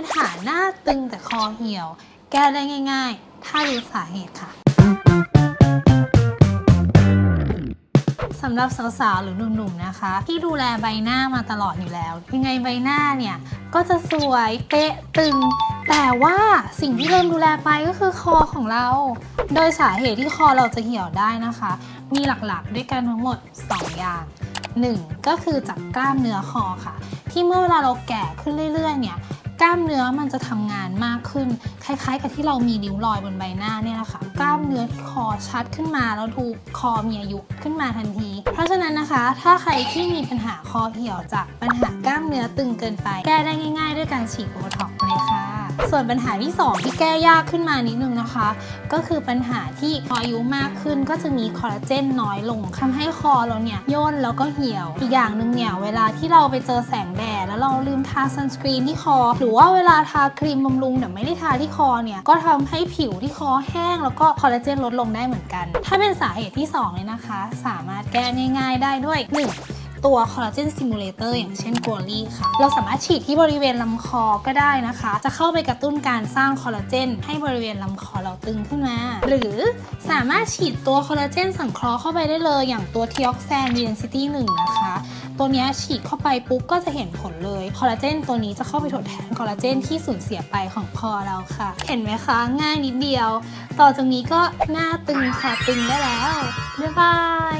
ปัญหาหน้าตึงแต่คอเหี่ยว แก้ได้ง่าย ๆ ถ้ารู้สาเหตุค่ะสำหรับสาวๆ หรือหนุ่มๆ นะคะ ที่ดูแลใบหน้ามาตลอดอยู่แล้ว ยังไงใบหน้าเนี่ย ก็จะสวยเป๊ะตึง แต่ว่าสิ่งที่เราดูแลไปก็คือคอของเรา โดยสาเหตุที่คอเราจะเหี่ยวได้นะคะ มีหลักๆ ด้วยกันทั้งหมด 2 อย่าง 1. ก็คือจากกล้ามเนื้อคอค่ะ ที่เมื่อเวลาเราแก่ขึ้นเรื่อยๆ เนี่ย กล้ามเนื้อมันจะทำงานมากขึ้น คล้ายๆ กับที่เรามีริ้วรอยบนใบหน้าเนี่ยแหละค่ะ กล้ามเนื้อคอชัดขึ้นมาแล้วดูคอมีอายุขึ้นมาทันที เพราะฉะนั้นนะคะ ถ้าใครที่มีปัญหาคอเหี่ยวจากปัญหากล้ามเนื้อตึงเกินไป แก้ได้ง่าย ๆ ด้วยการฉีดโบท็อกซ์เลยค่ะ ส่วนปัญหาที่ 2 ที่แก้ยากขึ้นมานิดนึงนะคะ ก็คือปัญหาที่พออายุมากขึ้นก็จะมีคอลลาเจนน้อยลงทำให้คอเราเนี่ยย่นแล้วก็เหี่ยว อีกอย่างหนึ่งเนี่ยเวลาที่เราไปเจอแสงแดด เราลืมทาซันสกรีนที่คอ หรือว่าเวลาทาครีมบำรุงแต่ไม่ได้ทาที่คอเนี่ยก็ทำให้ผิวที่คอแห้ง แล้วก็คอลลาเจนลดลงได้เหมือนกัน ถ้าเป็นสาเหตุที่2เลยนะคะ สามารถแก้ง่ายๆได้ด้วย 1. ตัวคอลลาเจนสติมูเลเตอร์อย่างเช่นกัวลี่ค่ะ เราสามารถฉีดที่บริเวณลำคอก็ได้นะคะ จะเข้าไปกระตุ้นการสร้างคอลลาเจนให้บริเวณลำคอเราตึงขึ้นมา หรือสามารถฉีดตัวคอลลาเจนสังเคราะห์เข้าไปได้เลย อย่างตัวทีออกแซนดีนซิตี้หนึ่งนะคะ ตัวนี้ฉีดเข้าไปปุ๊บก็จะเห็นผลเลย คอลลาเจนตัวนี้จะเข้าไปทดแทนคอลลาเจนที่สูญเสียไปของคอเราค่ะ เห็นไหมคะ ง่ายนิดเดียว ต่อจากนี้ก็หน้าตึงค่ะตึงได้แล้ว บ๊ายบาย